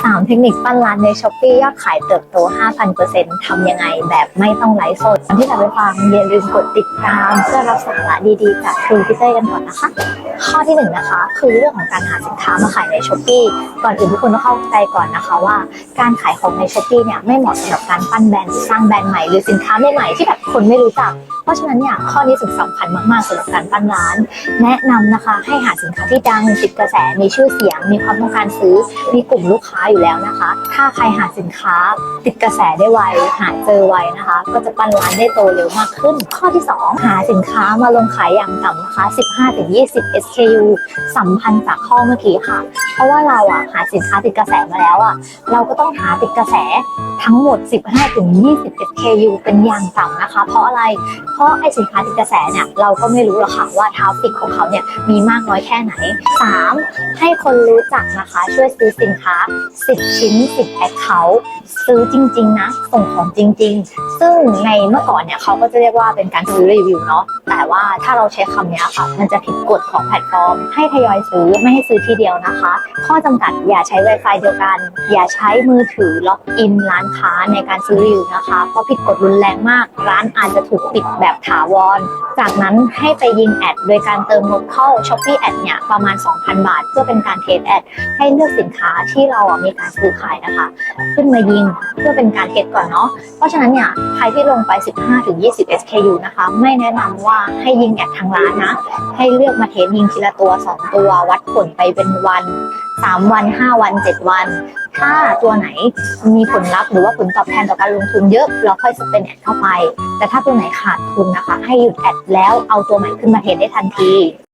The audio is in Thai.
3 เทคนิคปั้นร้านในช้อปปี้ยอดขายเติบโต 5,000%ทำยังไงแบบไม่ต้องไลฟ์สดก่อนที่จะไปฟังอย่าลืมกดติดตามเพื่อรับสาระดีๆ จากครูพี่เต้กันก่อนนะคะ ข้อที่หนึ่งนะคะ คือเรื่องของการหาสินค้ามาขายในช้อปปี้ก่อนอื่นทุกคนต้องเข้าใจก่อนนะคะว่า การขายของในช้อปปี้เนี่ยไม่เหมาะสำหรับการปั้นแบรนด์สร้างแบรนด์ใหม่หรือสินค้าใหม่ๆที่แบบคนไม่รู้จักเพราะฉะนั้นเนี่ยข้อนี้สึกสำคัญมากๆสำหรับการปั้นร้าน แนะนำนะคะให้หาสินค้าที่ดังติดกระแสมีชื่อเสียง มีความต้องการซื้อ มีกลุ่มลูกค้าอยู่แล้วนะคะ ถ้าใครหาสินค้าติดกระแสได้ไวหาเจอไวนะคะ ก็จะปั้นร้านได้โตเร็วมากขึ้น ข้อที่ 2 หาสินค้ามาลงขายอย่างต่ำนะคะ 15-20 SKU สัมพันธ์จากข้อเมื่อกี้ค่ะ เพราะว่าเราอะหาสินค้าติดกระแสมาแล้วอะเราก็ต้องหาติดกระแสทั้งหมด 15-20 SKU เป็นอย่างต่ำนะคะ เพราะอะไร ราะไอสินค้าติดกระแสเนี่ยเราก็ไม่รู้หรอกค่ะว่าทราฟิกของเขาเนี่ยมีมากน้อยแค่ไหน 3. ให้คนรู้จักนะคะช่วยซื้อสินค้า 10 ชิ้น 10แอคเคาท์ซื้อจริง ๆ นะ ส่งของจริง ๆ ซึ่งในเมื่อก่อนเนี่ยเขาก็จะเรียกว่าเป็นการซื้อรีวิวเนาะแต่ว่าถ้าเราใช้คำนี้ค่ะ มันจะผิดกฎของแพลตฟอร์ม ให้ทยอยซื้อไม่ให้ซื้อทีเดียวนะคะ ข้อจำกัดอย่าใช้ Wi-Fi เดียวกัน อย่าใช้มือถือล็อกอินร้านค้าในการซื้อรีวิวนะคะ เพราะผิดกฎรุนแรงมาก ร้านอาจจะถูกปิดแบบถาวร จากนั้นให้ไปยิงแอดโดยการเติมงบเข้า Shopee แอดเนี่ยประมาณ 2,000 บาท เพื่อเป็นการเทสแอดให้เลือกสินค้าที่เราอะมีการซื้อขายนะคะ ขึ้นมายิงเพื่อเป็นการเทสก่อนเนาะเพราะฉะนั้นเนี่ยใครที่ลงไป 15-20 SKU นะคะ ไม่แนะนำว่าให้ยิงแอดทางร้านนะ ให้เลือกมาเทสยิงทีละตัว 2 ตัว วัดผลไปเป็นวัน 3 วัน 5 วัน 7 วัน ถ้าตัวไหนมีผลลัพธ์หรือว่าผลตอบแทนต่อการลงทุนเยอะ เราค่อยสเปนแอดเข้าไป แต่ถ้าตัวไหนขาดทุนนะคะ ให้หยุดแอดแล้วเอาตัวใหม่ขึ้นมาเทรดได้ทันที